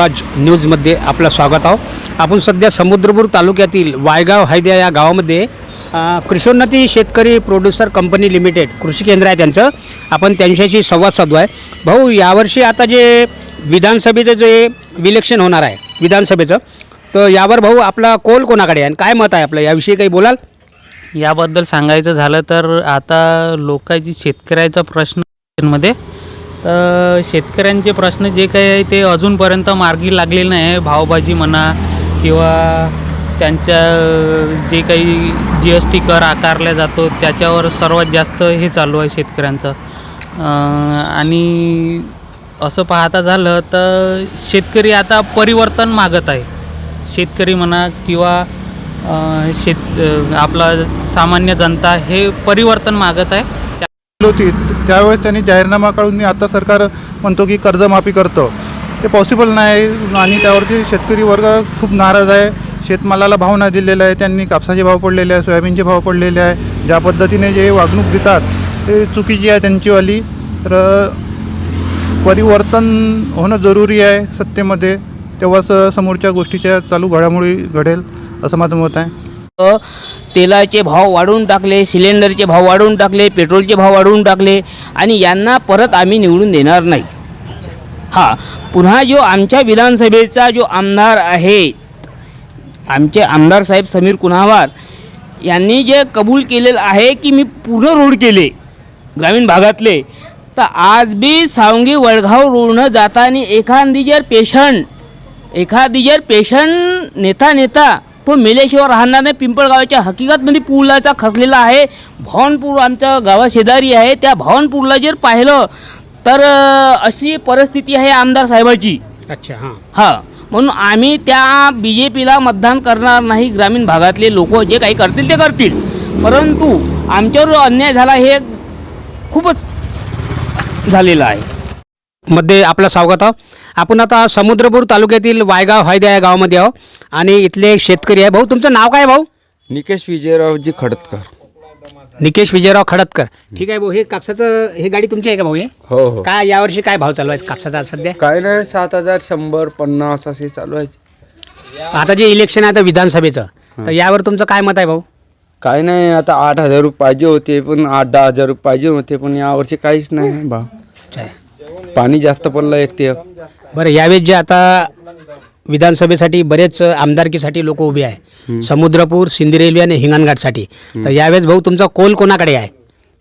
स्वराज न्यूजमध्ये आपलं स्वागत आहो. आपण सध्या समुद्रपूर तालुक्यातील वायगाव हैद्या या गावामध्ये कृषोन्नती शेतकरी प्रोड्युसर कंपनी लिमिटेड कृषी केंद्र आहे त्यांचं. आपण त्यांच्याशी संवाद साधू आहे. भाऊ यावर्षी आता जे विधानसभेचं जे विलेक्शन होणार आहे विधानसभेचं तर यावर भाऊ आपला कोल कोणाकडे आहे आणि काय मत आहे आपलं? याविषयी काही बोलाल? याबद्दल सांगायचं झालं तर आता लोकांची शेतकऱ्याचा प्रश्नमध्ये तर शेतकऱ्यांचे प्रश्न जे काही आहे ते अजूनपर्यंत मार्गी लागलेले नाही. आहे भावभाजी म्हणा किंवा त्यांच्या जे काही जी एस टी कर आकारला जातो त्याच्यावर सर्वात जास्त हे चालू आहे शेतकऱ्यांचं. आणि असं पाहता झालं तर शेतकरी आता परिवर्तन मागत आहे. शेतकरी म्हणा किंवा शेत आपला सामान्य जनता हे परिवर्तन मागत आहे. होती. त्यावेळेस त्यांनी जाहीरनामा काढून मी आता सरकार म्हणतो की कर्जमाफी करतो. ते पॉसिबल नाही आणि त्यावरती शेतकरी वर्ग खूप नाराज आहे. शेतमालाला भाव नाही दिलेला आहे. त्यांनी कापसाचे भाव पडलेले आहे सोयाबीनचे भाव पडलेले आहे. ज्या पद्धतीने जे वागणूक देतात ते चुकीची आहे त्यांचीवाली तर परिवर्तन होणं जरुरी आहे सत्तेमध्ये. तेव्हाच समोरच्या गोष्टीच्या चालू घडामोडी घडेल असं माझं मत आहे. तेलाचे भाव वाढवून टाकले सिलेंडरचे भाव वाढवून टाकले पेट्रोलचे भाव वाढवून टाकले आणि यांना परत आम्ही निवडून देणार नाही. हां पुन्हा जो आमच्या विधानसभेचा जो आमदार आहे आमचे आमदार साहेब समीर कुन्हावार यांनी जे कबूल केलेलं आहे की मी पूर्ण रोड केले ग्रामीण भागातले तर आज बी सावंगी वडगाव रोडनं जाताना एखादी जर पेशंट एखादी जर पेशंट नेता नेता तो मेल्याशिवाय राहणार नाही. पिंपळगावाच्या हकीकतमध्ये पुलाचा खचलेला आहे. भवनपूर आमच्या गावाशेजारी आहे. त्या भवनपूरला जर पाहिलं तर अशी परिस्थिती आहे आमदार साहेबाची. अच्छा हां. हां. म्हणून आम्ही त्या बी जे पीला मतदान करणार नाही. ग्रामीण भागातले लोक जे काही करतील ते करतील. परंतु आमच्यावर अन्याय झाला हे खूपच झालेलं आहे. मध्ये आपलं स्वागत आहो. आपण आता समुद्रपूर तालुक्यातील वायगाव हैद्या या गावामध्ये आहो आणि इथले एक शेतकरी आहे. भाऊ तुमचं नाव काय भाऊ? निकेश विजयरावजी खडतकर. निकेश विजयराव खडतकर. ठीक आहे भाऊ हे कापसाचं हे गाडी तुमची आहे का भाऊ हे? हो हो. काय यावर्षी काय भाव चालू आहे कापसाचा सध्या? काय नाही सात हजार शंभर पन्नास असे चालू आहे. आता जे इलेक्शन आहे आता विधानसभेचं तर यावर तुमचं काय मत आहे भाऊ? काय नाही आता आठ हजार रुपये पाहिजे होते पण आठ दहा हजार रुपये पाहिजे होते पण यावर्षी काहीच नाही भाव अच्छा. पाणी जास्त पडलं एक ते बरं यावेळेस जे आता विधानसभेसाठी बरेच आमदारकीसाठी लोक उभे आहे समुद्रपूर सिंधी रेल्वे आणि हिंगणघाटसाठी. तर यावेळेस भाऊ तुमचा कोल कोणाकडे आहे?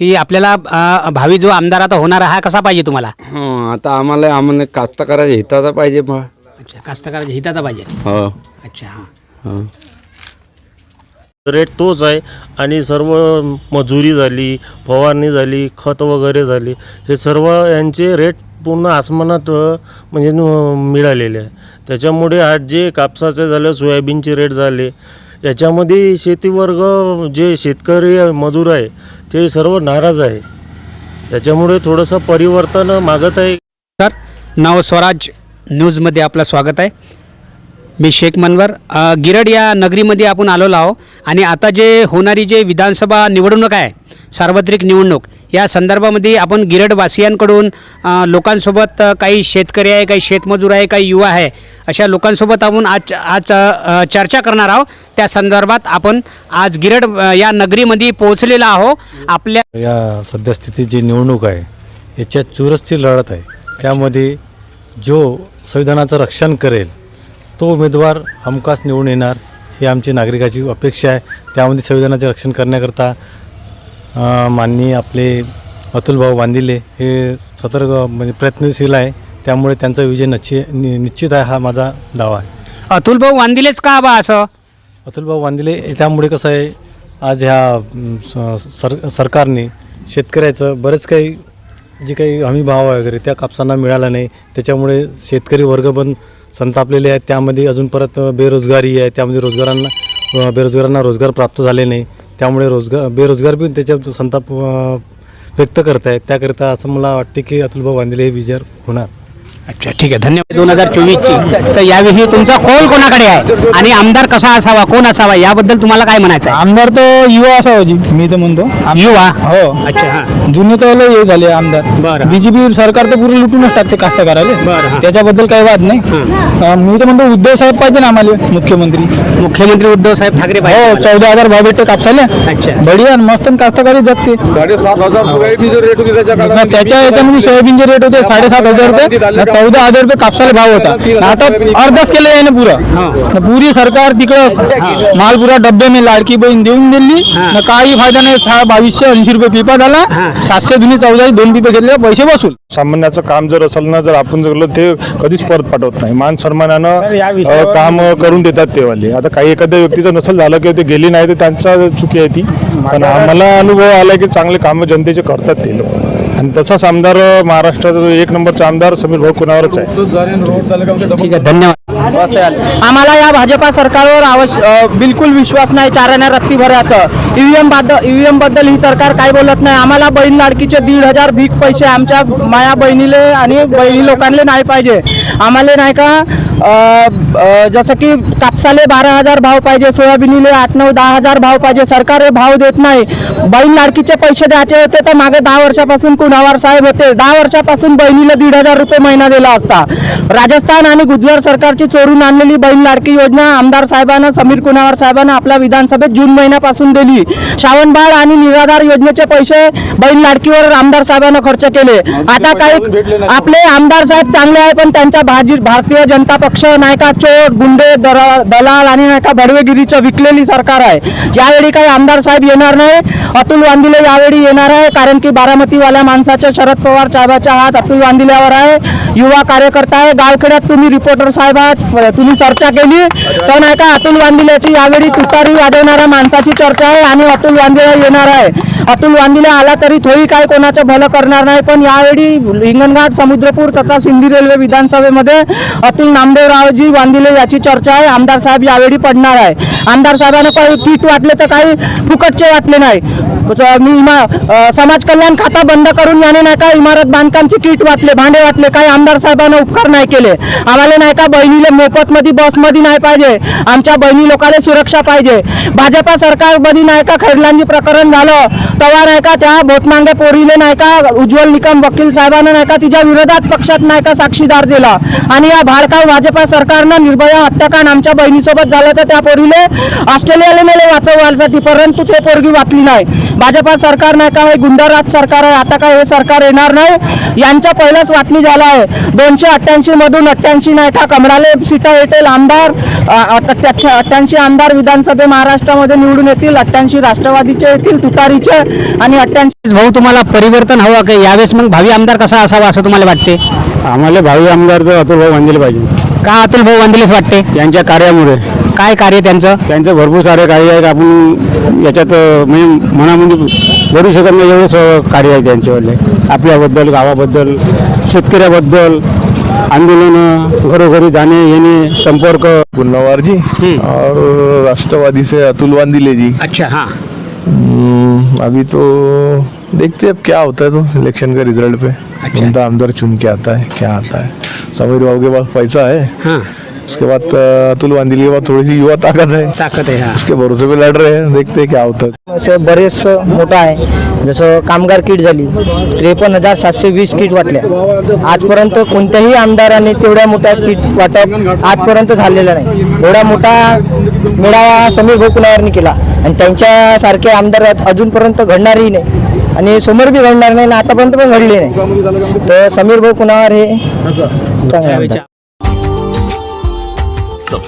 की आपल्याला अं, भावी जो आमदार आता होणार हा कसा पाहिजे तुम्हाला? हं आता आम्हाला आम्हाला कास्तकाराच्या हिताचा पाहिजे भाव अच्छा कास्तकाराच्या हिताचा पाहिजे. हो. अच्छा हां. हो. रेट तोच आहे आणि सर्व मजुरी झाली फवारणी झाली खत वगैरे झाली हे सर्व यांचे रेट पूर्ण आसमानात म्हणजे मिळालेले आहे. त्याच्यामुळे आज जे कापसाचे झालं सोयाबीनचे रेट झाले याच्यामध्ये शेतीवर्ग जे शेतकरी मजूर आहे ते सर्व नाराज आहे. त्याच्यामुळे थोडंसं परिवर्तन मागत आहे. सर नाव स्वराज न्यूजमध्ये आपलं स्वागत आहे. मी शेख मनवर गिरड या नगरीमध्ये आपण आलेलो आहो आणि आता जे होणारी जे विधानसभा निवडणूक आहे सार्वत्रिक निवडणूक या संदर्भामध्ये आपण गिरडवासियांकडून लोकांसोबत काही शेतकरी आहे काही शेतमजूर आहे काही युवा आहे अशा लोकांसोबत आपण आज आज चर्चा करणार आहोत. त्या संदर्भात आपण आज गिरड या नगरीमध्ये पोहोचलेला आहो आपल्या या सद्यस्थितीत जी निवडणूक आहे याच्यात चुरसची लढत आहे. त्यामध्ये जो संविधानाचं रक्षण करेल तो उमेदवार हमखास निवडून येणार ही आमची नागरिकाची अपेक्षा आहे. त्यामध्ये संविधानाचे रक्षण करण्याकरता माननीय आपले अतुलभाऊ वांदिले हे सतर्क म्हणजे प्रयत्नशील आहे. त्यामुळे त्यांचा विजय नच्ची नि निश्चित आहे हा माझा दावा आहे. अतुलभाऊ वांदिलेच का बा असं? अतुलभाऊ वांदिले त्यामुळे कसं आहे आज ह्या सर सरकारने शेतकऱ्याचं बरेच काही जे काही हमी भाव आहे वगैरे त्या कापसांना मिळाला नाही त्याच्यामुळे शेतकरी वर्ग पण संतापलेले आहेत. त्यामध्ये अजून परत बेरोजगारी आहे. त्यामध्ये रोजगारांना बेरोजगारांना रोजगार प्राप्त झाले नाही. त्यामुळे रोजगार बेरोजगार पण त्याच्यात संताप व्यक्त करत आहेत त्याकरिता असं मला वाटते की अतुलभाऊ वांदिले हे विजय होणार. अच्छा ठीक आहे. धन्यवाद. दोन हजार चोवीसची. तर याविषयी तुमचा कौल कोणाकडे आहे? आणि आमदार कसा असावा कोण असावा याबद्दल तुम्हाला काय म्हणायचं आहे? आमदार तर युवा असावा जी मी तर म्हणतो. युवा? हो. अच्छा हां. जुने तर लय हे झाले आमदार. बरं. बीजेपी सरकार तर पूर्ण लुटूनच टाकते कास्तकाराले. बरं, हा. त्याच्याबद्दल काही वाद नाही. अं, मी तर म्हणतो उद्धव साहेब पाहिजे ना आम्हाला मुख्यमंत्री. मुख्यमंत्री उद्धव साहेब ठाकरे हो पाहिजे चौदा हजार भाव भेटते कापसाले अच्छा. बढिया आणि मस्त आणि कास्तकारी जगते. ना त्याच्या याच्यामध्ये सोयाबीनचे रेट होते साडेसात हजार रुपये. ना चौदा हजार रुपये कापसाला भाव होता. ना आता अर्धाच केलं आहे ना पुरं ना पुरी सरकार तिकडं माल पुरा डब्याने लाडकी बहीण देऊन दिली. ना काही फायदा नाही. बावीसशे ऐंशी रुपये पिपा झाला. सातशे दुनी चौदा दोन पिपे घेतले. पैसे वसूल सामान्याचं काम जर असेल ना जर आपण जर केलं ते कधीच परत पाठवत नाही. मान सन्मानानं काम करून देतात ते वाले आता काही एखाद्या व्यक्तीचं नसेल झालं किंवा ते गेली नाही तर त्यांचा चुकी आहे ती. पण मला अनुभव आला की चांगले कामं जनतेचे करतात ते लोक. आणि तसाच आमदार अ, महाराष्ट्रात एक नंबरचा आमदार समीर भाऊ कुणावरच आहे. ठीक आहे धन्यवाद. आम्हाला या भाजपा सरकारवर आवश्य बिलकुल विश्वास नाही चारण्या रत्ती भरायचं ईव्हीएमबद्दल ईव्हीएमबद्दल ही सरकार काय बोलत नाही. आम्हाला बहीण लाडकीचे दीड हजार भीक पैसे आमच्या माया बहिणीले आणि बहिणी लोकांना नाही पाहिजे. आम्हाला नाही का जसं की कापसाले बारा हजार भाव पाहिजे सोयाबीनीले आठ नऊ दहा हजार भाव पाहिजे. सरकार हे भाव देत नाही. बहीण लाडकीचे पैसे द्यायचे होते तर मागे दहा वर्षापासून कुणावार साहेब होते. दहा वर्षापासून बहिणीला दीड हजार रुपये महिना दिला असता. राजस्थान आणि गुजरात सरकारची चोरून आणलेली बहीण लाडकी योजना आमदार साहेबांना समीर कुणावर साहेबांना आपल्या विधानसभेत जून महिन्यापासून दिली. श्रावणबाळ आणि निराधार योजनेचे पैसे बहीण लाडकीवर आमदार साहेबांना खर्च केले. आता काही आपले आमदार साहेब चांगले आहे पण त्यांच्या भाजी भारतीय जनता पक्ष नाही का चोर गुंडे दलाल आणि नाही का भडवेगिरीचं विकलेली सरकार आहे. यावेळी काही आमदार साहेब येणार नाही. अतुल वांदिले यावेळी येणार आहे कारण की बारामतीवाल्या माणसाच्या शरद पवार साहेबाच्या हात अतुल वांदिल्यावर आहे. युवा कार्यकर्ता आहे गावखेड्यात तुम्ही रिपोर्टर साहेब आहात. तुम्ही चर्चा केली. तर नाही का अतुल वांदिल्याची यावेळी तुतारी वाजवणाऱ्या माणसाची चर्चा आहे आणि अतुल वांदिला येणार आहे. अतुल वांदिला आला तरी थोडी काय कोणाचं भलं करणार नाही पण यावेळी हिंगणघाट समुद्रपूर तथा सिंधी रेल्वे विधानसभेमध्ये अतुल नामदेवरावजी वांदिले याची चर्चा आहे. आमदार साहेब यावेळी पडणार आहे. आमदार साहेबांना काही किट वाटले तर काही फुकटचे वाटले नाही. मी इमा समाज कल्याण खाता बंद करून याने नाही का इमारत बांधकामची किट वाटले भांडे वाटले काही आमदार साहेबांना उपकार नाही केले. आम्हाला नाही का बहिणीले मोफतमध्ये बसमध्ये नाही पाहिजे. आमच्या बहिणी लोकांना सुरक्षा पाहिजे. भाजपा सरकारमध्ये नाही का खैरलांजी प्रकरण झालं. तेव्हा नाही का त्या भोतमांगे पोरीले नाही का उज्ज्वल निकम वकील साहेबांना नाही का तिच्या विरोधात पक्षात नाही का साक्षीदार दिला. आणि या भाडकाव भाजपा सरकारनं निर्भया हत्याकांड आमच्या बहिणीसोबत झालं तर त्या पोरीले ऑस्ट्रेलियाला नेले वाचवण्यासाठी परंतु ते पोरगी वाचली नाही. भाजपा सरकार नाही का हे गुंडराज सरकार आहे आता काय हे सरकार येणार नाही? यांच्या पहिलाच वाटणी झाला आहे. दोनशे अठ्ठ्याऐंशी मधून अठ्ठ्याऐंशी नाही का? कमळाले सीटा येतील आमदार अठ्ठ्याऐंशी आमदार विधानसभे महाराष्ट्रामध्ये निवडून येतील अठ्ठ्याऐंशी राष्ट्रवादीचे येतील तुतारीचे आणि अठ्ठ्याऐंशी भाऊ तुम्हाला परिवर्तन हवं का? यावेळेस मग भावी आमदार कसा असावा असं तुम्हाला वाटते? आम्हाला भावी आमदार तर अतुल भाऊ पाहिजे. का अतुल भाऊ वांदिलेच वाटते. त्यांच्या कार्यामुळे. काय कार्य त्यांचं? त्यांचं भरपूर सारे कार्य आहेत आपण याच्यात म्हणजे मनामध्ये भरू शकत नाही एवढे स- कार्य आहे त्यांच्यावाले आपल्याबद्दल गावाबद्दल शेतकऱ्याबद्दल आंदोलन घरोघरी जाणे येणे संपर्क. पुन्नवार जी और राष्ट्रवादी से अतुल वांदिले जी अच्छा हाँ. हम्म, अभी तो देखते हैं अब क्या होता है तो इलेक्शन का रिजल्ट पे. जनता आमदार चुन के आता है क्या आता है? समीर बाबू के पास पैसा है। हाँ। उसके बाद अतुल वांदिले के बाद थोड़ी सी युवा ताकत है। आहे हा उसके भरोसे पे लड़ रहे हैं देखते हैं क्या होता है। असं बरेच मोठं आहे जसं कामगार किट झाली त्रेपन्न हजार सातशे वीस किट वाटल्या. आजपर्यंत कोणत्याही आमदाराने तेवढ्या मोठ्या किट वाटप आजपर्यंत झालेलं नाही. एवढा मोठा मेळावा समीर गोकुलावरनी केला. आणि त्यांच्यासारखे आमदार अजूनपर्यंत घडणारही नाही. आणि समोर बी घडणार नाही आणि आतापर्यंत पण घडले नाही. तर समीर भाऊ कुणावर हे चांगले आमदार.